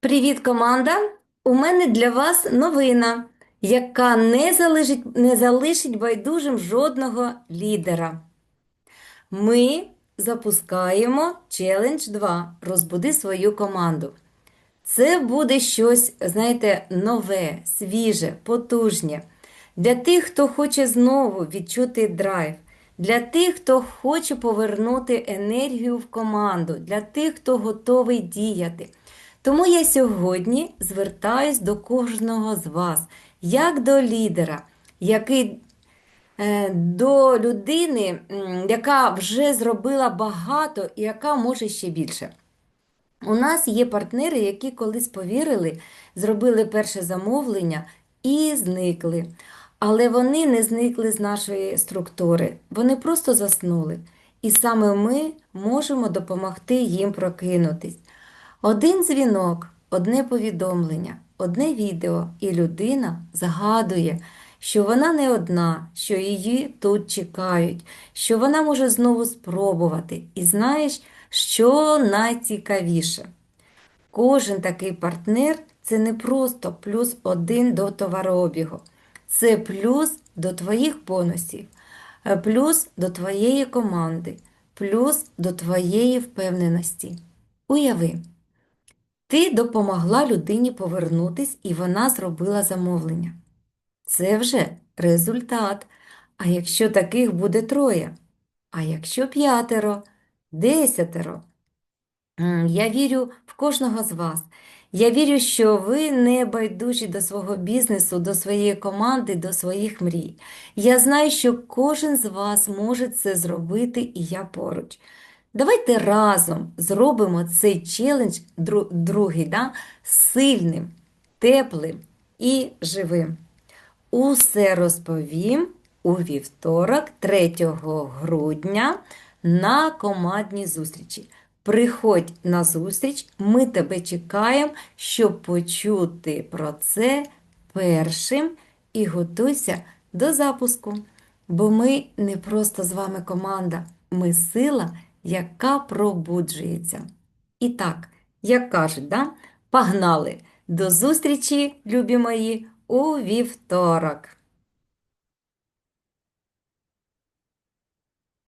Привіт, команда! У мене для вас новина, яка не залишить, не залишить байдужим жодного лідера. Ми запускаємо челендж 2 Розбуди свою команду. Це буде щось, знаєте, нове, свіже, потужне. Для тих, хто хоче знову відчути драйв, для тих, хто хоче повернути енергію в команду, для тих, хто готовий діяти. Тому я сьогодні звертаюсь до кожного з вас, як до лідера, який е, до людини, яка вже зробила багато і яка може ще більше. У нас є партнери, які колись повірили, зробили перше замовлення і зникли. Але вони не зникли з нашої структури, вони просто заснули. І саме ми можемо допомогти їм прокинутись. Один дзвінок, одне повідомлення, одне відео, і людина згадує, що вона не одна, що її тут чекають, що вона може знову спробувати. І знаєш, що найцікавіше? Кожен такий партнер це не просто плюс один до товарообігу, це плюс до твоїх бонусів, плюс до твоєї команди, плюс до твоєї впевненості. Уяви, ти допомогла людині повернутись, і вона зробила замовлення. Це вже результат. А якщо таких буде троє? А якщо п'ятеро, десятеро? Я вірю в кожного з вас. Я вірю, що ви не байдужі до свого бізнесу, до своєї команди, до своїх мрій. Я знаю, що кожен з вас може це зробити, і я поруч. Давайте разом зробимо цей челендж другий, да, сильним, теплим і живим. Усе розповім у вівторок, 3 грудня, на командній зустрічі. Приходь на зустріч, ми тебе чекаємо, щоб почути про це першим і готуйся до запуску. Бо ми не просто з вами команда, ми сила, яка пробуджується. І так, як кажуть, да? погнали! До зустрічі, любі мої, у вівторок!